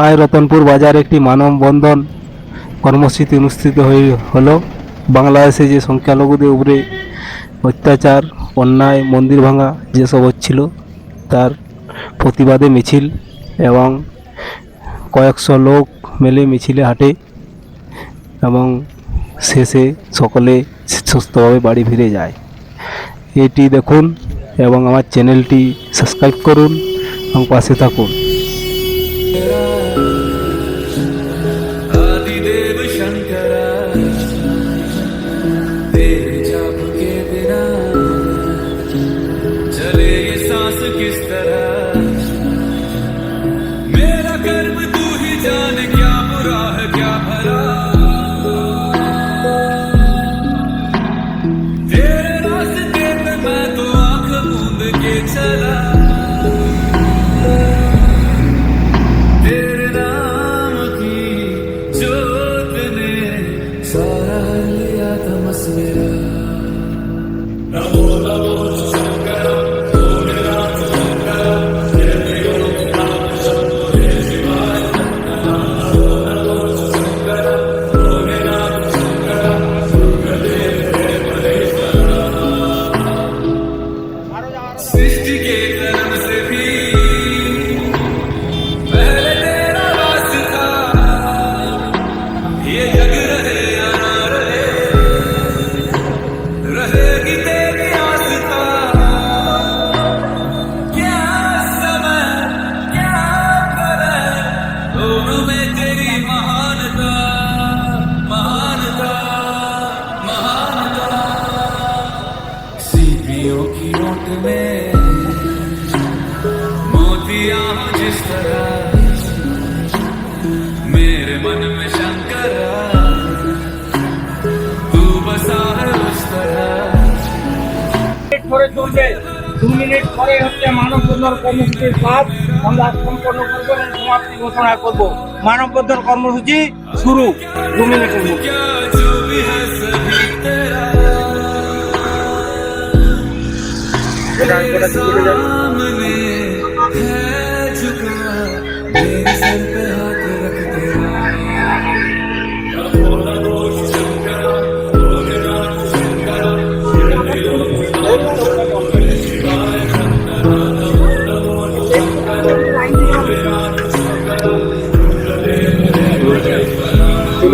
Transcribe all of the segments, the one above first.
আয় রতনপুর বাজারে একটি মানববন্ধন কর্মসূচি অনুষ্ঠিত হয়ে হলো। বাংলাদেশে যে সংখ্যালঘুদের উপরে অত্যাচার, অন্যায়, মন্দির ভাঙা যেসব হচ্ছিল, তার প্রতিবাদে মিছিল এবং কয়েকশো লোক মেলে মিছিলে হাঁটে এবং শেষে সকলে সুস্থভাবে বাড়ি ফিরে যায়। এটি দেখুন এবং আমার চ্যানেলটি সাবস্ক্রাইব করুন এবং পাশে থাকুন। Salah liya tamas mera Namo Namo जिस तरह मेरे मन में शंकर तू बसा है उस तरह মিনিট পরে চলবে দু মিনিট পরে হচ্ছে মানববন্ধন কর্মসূচির কাজ আমরা সম্পন্ন করবো এবং সমাপ্তি ঘোষণা করবো মানববন্ধন কর্মসূচি শুরু দু মিনিটের মধ্যে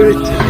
Evet.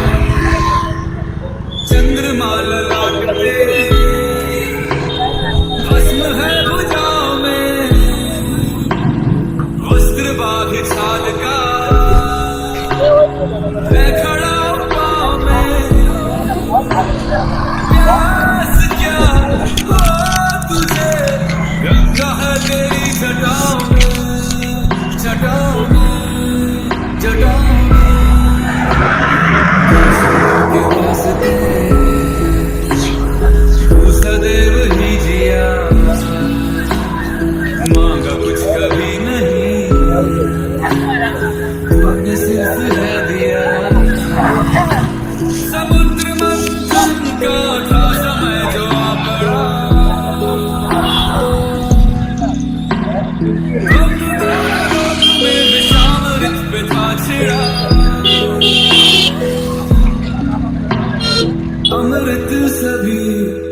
अमृत सभी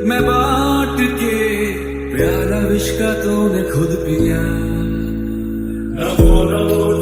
मैं बांट के प्यारा विश्व का तूने खुद पिया न बोलो